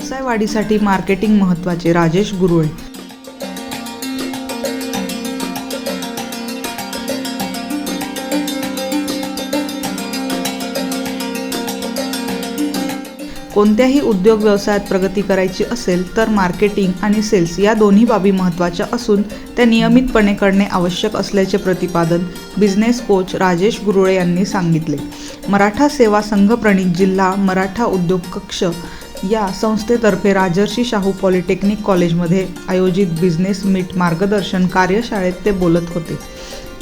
व्यवसाय वाढीसाठी मार्केटिंग महत्त्वाचे राजेश गुरुळे. कोणत्याही उद्योग व्यवसायात प्रगती करायची असेल तर मार्केटिंग आणि सेल्स या दोन्ही बाबी महत्त्वाच्या असून त्या नियमितपणे करणे आवश्यक असल्याचे प्रतिपादन बिझनेस कोच राजेश गुरुळे यांनी सांगितले. मराठा सेवा संघ प्रणित जिल्हा मराठा उद्योग कक्ष या संस्थेतर्फे राजर्षी शाहू पॉलिटेक्निक कॉलेजमध्ये आयोजित बिझनेस मीट मार्गदर्शन कार्यशाळेत ते बोलत होते.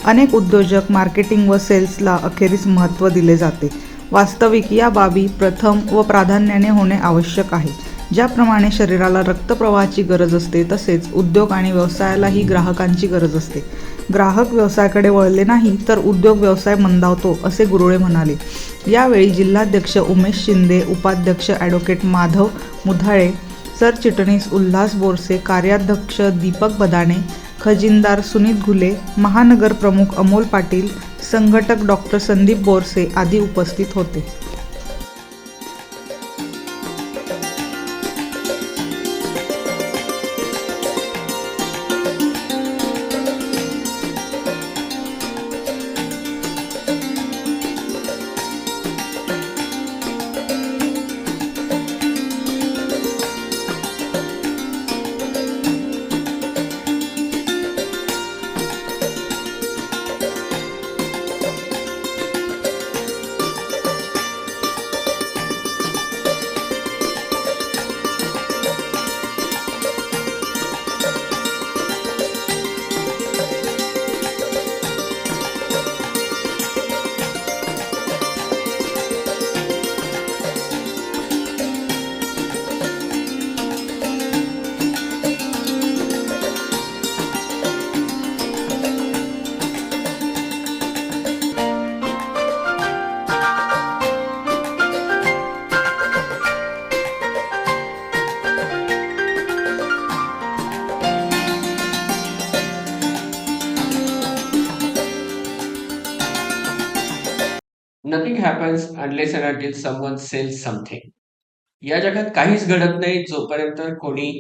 अनेक उद्योजक मार्केटिंग व सेल्सला अखेरीस महत्त्व दिले जाते. वास्तविक या बाबी प्रथम व प्राधान्याने होणे आवश्यक आहे. ज्याप्रमाणे शरीराला रक्तप्रवाहाची गरज असते तसेच उद्योग आणि व्यवसायालाही ग्राहकांची गरज असते. ग्राहक व्यवसायाकडे वळले नाही तर उद्योग व्यवसाय मंदावतो असे गुरुळे म्हणाले. यावेळी जिल्हाध्यक्ष उमेश शिंदे उपाध्यक्ष ॲडव्होकेट माधव मुधाळे सरचिटणीस उल्हास बोरसे कार्याध्यक्ष दीपक बदाणे खजिनदार सुनीत घुले महानगर प्रमुख अमोल पाटील संघटक डॉक्टर संदीप बोरसे आदी उपस्थित होते. Nothing happens unless and until someone sell something या जगात काहीच घडत नाही जोपर्यंत कोणी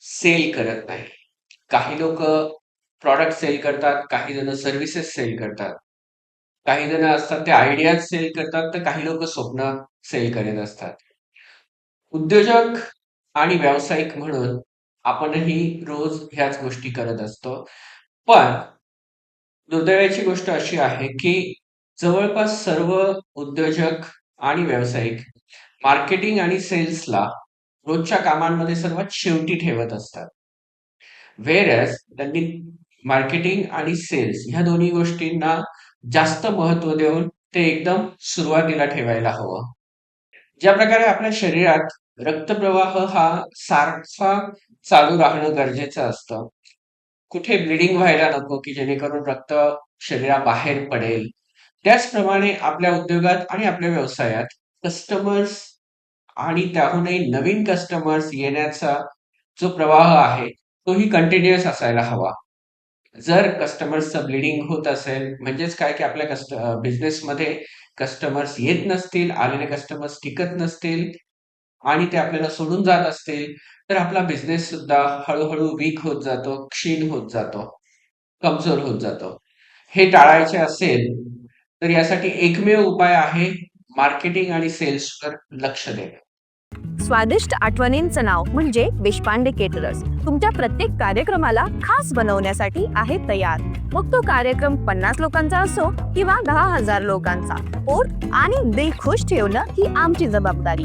सेल करत नाही. काही लोक प्रॉडक्ट सेल करतात, काही जण सर्व्हिसेस सेल करतात. काही जण असतात ते आयडियाज सेल करतात, तर काही लोक स्वप्न सेल करत असतात. उद्योजक आणि व्यावसायिक म्हणून आपणही रोज ह्याच गोष्टी करत असतो. पण दुर्दैवाची गोष्ट अशी आहे, की जवळपास सर्व उद्योजक आणि व्यावसायिक मार्केटिंग आणि सेल्सला रोजच्या कामांमध्ये सर्वात शेवटी ठेवत असतात. व्हेअरएज त्यांनी मार्केटिंग आणि सेल्स ह्या दोन्ही गोष्टींना जास्त महत्त्व देऊन ते एकदम सुरुवातीला ठेवायला हवं. ज्या प्रकारे आपल्या शरीरात रक्तप्रवाह हा सारखा चालू राहणं गरजेचं असतं. कुठे ब्लीडिंग व्हायला नको, की जेणेकरून रक्त शरीराबाहेर पडेल. त्याचप्रमाणे आपल्या उद्योगात आणि आपल्या व्यवसायात कस्टमर्स आणि त्याहूनही नवीन कस्टमर्स येण्याचा जो प्रवाह आहे, तोही कंटिन्युअस असायला हवा. जर कस्टमर्सचं ब्लीडिंग होत असेल, म्हणजेच काय, की आपल्या कस्ट बिझनेसमध्ये कस्टमर्स येत नसतील, आलेले कस्टमर्स टिकत नसतील आणि ते आपल्याला सोडून जात असतील, तर आपला बिझनेस सुद्धा हळूहळू वीक होत जातो, क्षीण होत जातो, कमजोर होत जातो. हे टाळायचे असेल, तर यासाठी एकमेव उपाय आहे मार्केटिंग आणि सेल्सवर लक्ष देणे. स्वादिष्ट आठवणींचं नाव म्हणजे देशपांडे केटरर्स तुमच्या प्रत्येक कार्यक्रमाला खास बनवण्यासाठी आहे तयार. मग तो कार्यक्रम पन्नास लोकांचा असो किंवा दहा हजार लोकांचा. पोट आणि दिल खुश ठेवणं ही आमची जबाबदारी.